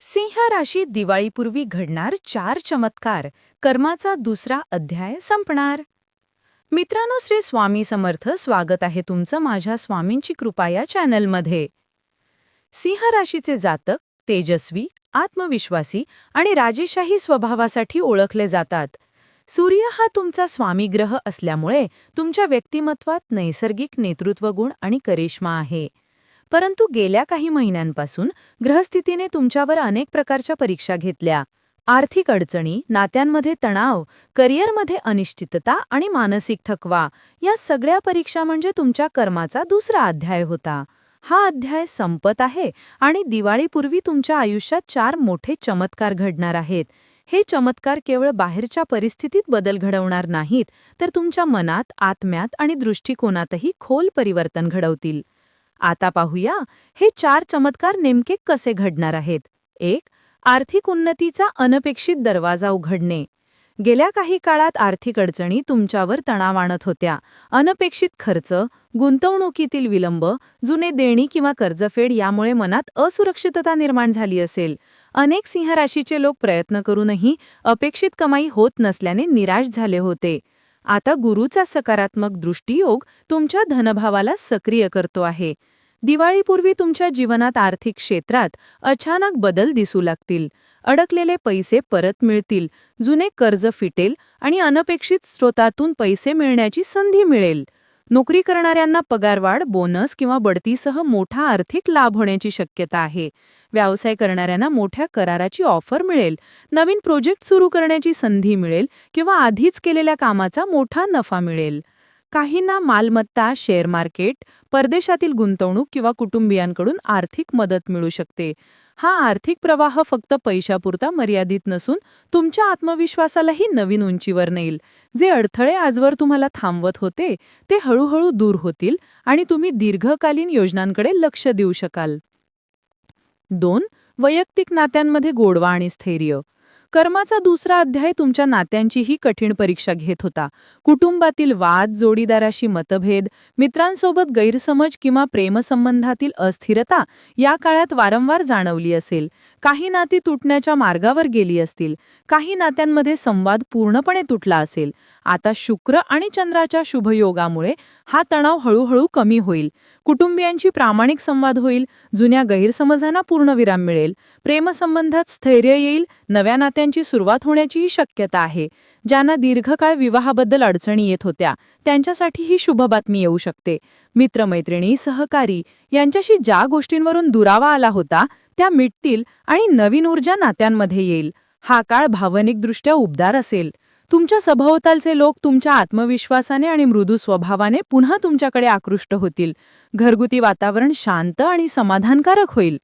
सिंह राशीत दिवाळीपूर्वी घडणार चार चमत्कार. कर्माचा दुसरा अध्याय संपणार. मित्रांनो श्री स्वामी समर्थ स्वागत आहे तुमचं माझ्या स्वामींची कृपा या चॅनलमध्ये. सिंह राशीचे जातक तेजस्वी आत्मविश्वासी आणि राजेशाही स्वभावासाठी ओळखले जातात. सूर्य हा तुमचा स्वामी ग्रह असल्यामुळे तुमच्या व्यक्तिमत्वात नैसर्गिक नेतृत्व गुण आणि करिश्मा आहे. परंतु गेल्या काही महिन्यांपासून ग्रहस्थितीने तुमच्यावर अनेक प्रकारच्या परीक्षा घेतल्या. आर्थिक अडचणी नात्यांमध्ये तणाव करिअरमध्ये अनिश्चितता आणि मानसिक थकवा या सगळ्या परीक्षा म्हणजे तुमच्या कर्माचा दुसरा अध्याय होता. हा अध्याय संपत आहे आणि दिवाळीपूर्वी तुमच्या आयुष्यात चार मोठे चमत्कार घडणार आहेत. हे चमत्कार केवळ बाहेरच्या परिस्थितीत बदल घडवणार नाहीत तर तुमच्या मनात आत्म्यात आणि दृष्टिकोनातही खोल परिवर्तन घडवतील. आता पाहूया हे चार चमत्कार नेमके कसे घडणार आहेत. एक आर्थिक उन्नतीचा अनपेक्षित दरवाजा उघडणे. गेल्या काही काळात आर्थिक अडचणी तुमच्यावर तणाव आणत होत्या. अनपेक्षित खर्च गुंतवणुकीतील विलंब जुने देणी किंवा कर्जफेड यामुळे मनात असुरक्षितता निर्माण झाली असेल. अनेक सिंहराशीचे लोक प्रयत्न करूनही अपेक्षित कमाई होत नसल्याने निराश झाले होते. आता गुरुचा सकारात्मक दृष्टियोग तुमच्या धनभावाला सक्रिय करतो आहे. दिवाळीपूर्वी तुमच्या जीवनात आर्थिक क्षेत्रात अचानक बदल दिसू लागतील. अडकलेले पैसे परत मिळतील. जुने कर्ज फिटेल आणि अनपेक्षित स्रोतातून पैसे मिळण्याची संधी मिळेल. नोकरी करणाऱ्यांना पगारवाढ बोनस किंवा बढतीसह मोठा आर्थिक लाभ होण्याची शक्यता आहे. व्यवसाय करणाऱ्यांना मोठ्या कराराची ऑफर मिळेल. नवीन प्रोजेक्ट सुरू करण्याची संधी मिळेल किंवा आधीच केलेल्या कामाचा मोठा नफा मिळेल. काहींना मालमत्ता शेअर मार्केट परदेशातील गुंतवणूक किंवा कुटुंबियांकडून आर्थिक मदत मिळू शकते. हा आर्थिक प्रवाह फक्त पैशापुरता मर्यादित नसून तुमच्या आत्मविश्वासालाही नवीन उंचीवर नेईल. जे अडथळे आजवर तुम्हाला थांबवत होते ते हळूहळू दूर होतील आणि तुम्ही दीर्घकालीन योजनांकडे लक्ष देऊ शकाल. दोन वैयक्तिक नात्यांमध्ये गोडवा आणि स्थैर्य. कर्माचा दुसरा अध्याय तुमच्या नात्यांचीही कठीण परीक्षा घेत होता. कुटुंबातील वाद जोडीदाराशी मतभेद मित्रांसोबत गैरसमज किंवा प्रेमसंबंधातील अस्थिरता या काळात वारंवार जाणवली असेल. काही नाती तुटण्याच्या मार्गावर गेली असतील काही नात्यांमध्ये संवाद पूर्णपणे तुटला असेल आता शुक्र आणि चंद्राच्या शुभयोगामुळे हा तणाव हळूहळू कमी होईल. कुटुंबियांची प्रामाणिक संवाद होईल जुन्या गैरसमजांना पूर्णविराम मिळेल प्रेमसंबंधात स्थैर्य येईल नव्या नात्यांची सुरुवात होण्याचीही शक्यता आहे. ज्यांना दीर्घकाळ विवाहाबद्दल अडचणी येत होत्या त्यांच्यासाठी ही शुभ बातमी येऊ शकते. मित्रमैत्रिणी सहकारी यांच्याशी ज्या गोष्टींवरून दुरावा आला होता त्या मिटतील आणि नवीन ऊर्जा नात्यांमध्ये येईल. हा काळ भावनिकदृष्ट्या उबदार असेल. तुमच्या सभोवतालचे लोक तुमच्या आत्मविश्वासाने आणि मृदू स्वभावाने पुन्हा तुमच्याकडे आकृष्ट होतील. घरगुती वातावरण शांत आणि समाधानकारक होईल.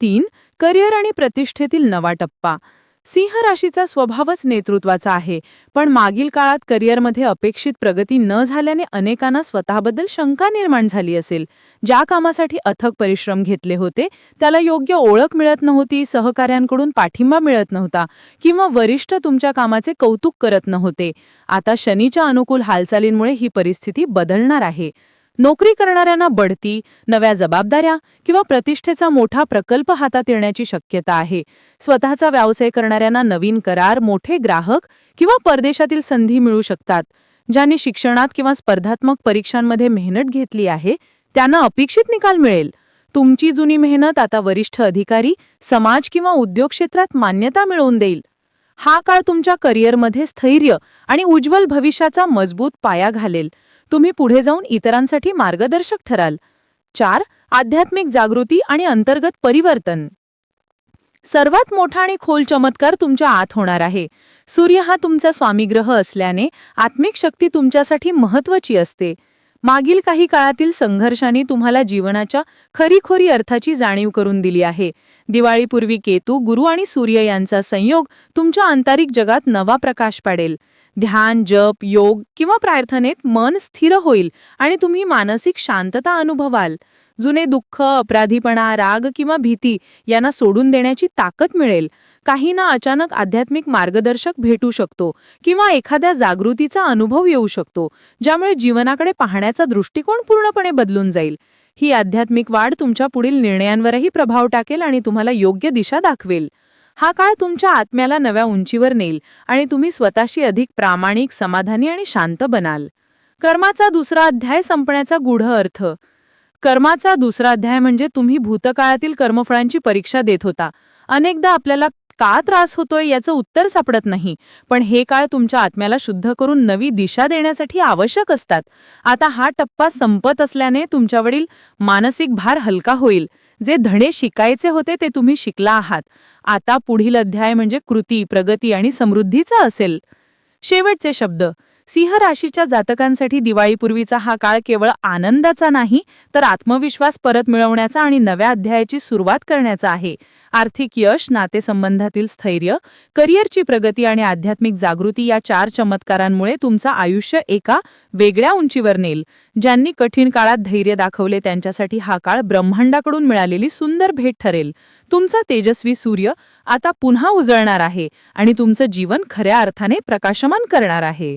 तीन करिअर आणि प्रतिष्ठेतील नवा टप्पा. सिंह राशीचा स्वभावच नेतृत्वाचा आहे. पण मागील काळात करिअरमध्ये अपेक्षित प्रगती न झाल्याने अनेकांना स्वतःबद्दल शंका निर्माण झाली असेल. ज्या कामासाठी अथक परिश्रम घेतले होते त्याला योग्य ओळख मिळत नव्हती सहकाऱ्यांकडून पाठिंबा मिळत नव्हता किंवा वरिष्ठ तुमच्या कामाचे कौतुक करत नव्हते. आता शनीच्या अनुकूल हालचालींमुळे ही परिस्थिती बदलणार आहे. नोकरी करणाऱ्यांना बढती नव्या जबाबदाऱ्या किंवा प्रतिष्ठेचा मोठा प्रकल्प हातात येण्याची शक्यता आहे. स्वतःचा व्यवसाय करणाऱ्यांना नवीन करार मोठे ग्राहक किंवा परदेशातील संधी मिळू शकतात. ज्यांनी शिक्षणात किंवा स्पर्धात्मक परीक्षांमध्ये मेहनत घेतली आहे त्यांना अपेक्षित निकाल मिळेल. तुमची जुनी मेहनत आता वरिष्ठ अधिकारी समाज किंवा उद्योग क्षेत्रात मान्यता मिळवून देईल. हा काळ तुमच्या करिअरमध्ये स्थैर्य आणि उज्ज्वल भविष्याचा मजबूत पाया घालेल. तुम्ही पुढे जाऊन इतरांसाठी मार्गदर्शक ठराल. चार आध्यात्मिक जागृती आणि अंतर्गत परिवर्तन. सर्वात मोठा आणि खोल चमत्कार तुमच्या आत होणार आहे. सूर्य हा तुमचा स्वामीग्रह असल्याने आत्मिक शक्ती तुमच्यासाठी महत्वाची असते. मागील काही काळातील संघर्षाने तुम्हाला जीवनाच्या खरीखोरी अर्थाची जाणीव करून दिली आहे. दिवाळीपूर्वी केतू गुरु आणि सूर्य यांचा संयोग तुमच्या आंतरिक जगात नवा प्रकाश पाडेल. ध्यान जप योग किंवा प्रार्थनेत मन स्थिर होईल आणि तुम्ही मानसिक शांतता अनुभवाल. जुने दुःख अपराधीपणा राग किंवा भीती यांना सोडून देण्याची ताकद मिळेल. काहींना अचानक आध्यात्मिक मार्गदर्शक भेटू शकतो किंवा एखाद्या जागृतीचा अनुभव येऊ शकतो ज्यामुळे जीवनाकडे पाहण्याचा दृष्टिकोन पूर्णपणे बदलून जाईल. ही आध्यात्मिक वाढ तुमच्या पुढील निर्णयांवरही प्रभाव टाकेल आणि तुम्हाला योग्य दिशा दाखवेल. हा काळ तुमच्या आत्म्याला नव्या उंचीवर नेईल आणि तुम्ही स्वतःशी अधिक प्रामाणिक समाधानी आणि शांत बनाल. कर्माचा दुसरा अध्याय संपण्याचा गूढ अर्थ. कर्माचा दुसरा अध्याय म्हणजे तुम्ही भूतकाळातील कर्मफळांची परीक्षा देत होता. अनेकदा आपल्याला का त्रास होतोय याचं उत्तर सापडत नाही पण हे काळ तुमच्या आत्म्याला शुद्ध करून नवी दिशा देण्यासाठी आवश्यक असतात. आता हा टप्पा संपत असल्याने तुमच्यावरील मानसिक भार हलका होईल. जे धडे शिकायचे होते ते तुम्ही शिकला आहात. आता पुढील अध्याय म्हणजे कृती प्रगती आणि समृद्धीचा असेल. शेवटचे शब्द. सिंह राशीच्या जातकांसाठी दिवाळीपूर्वीचा हा काळ केवळ आनंदाचा नाही तर आत्मविश्वास परत मिळवण्याचा आणि नव्या अध्यायाची सुरुवात करण्याचा आहे. आर्थिक यश नातेसंबंधातील स्थैर्य करिअरची प्रगती आणि आध्यात्मिक जागृती या चार चमत्कारांमुळे तुमचं आयुष्य एका वेगळ्या उंचीवर नेल ज्यांनी कठीण काळात धैर्य दाखवले त्यांच्यासाठी हा काळ ब्रह्मांडाकडून मिळालेली सुंदर भेट ठरेल. तुमचा तेजस्वी सूर्य आता पुन्हा उजळणार आहे आणि तुमचं जीवन खऱ्या अर्थाने प्रकाशमान करणार आहे.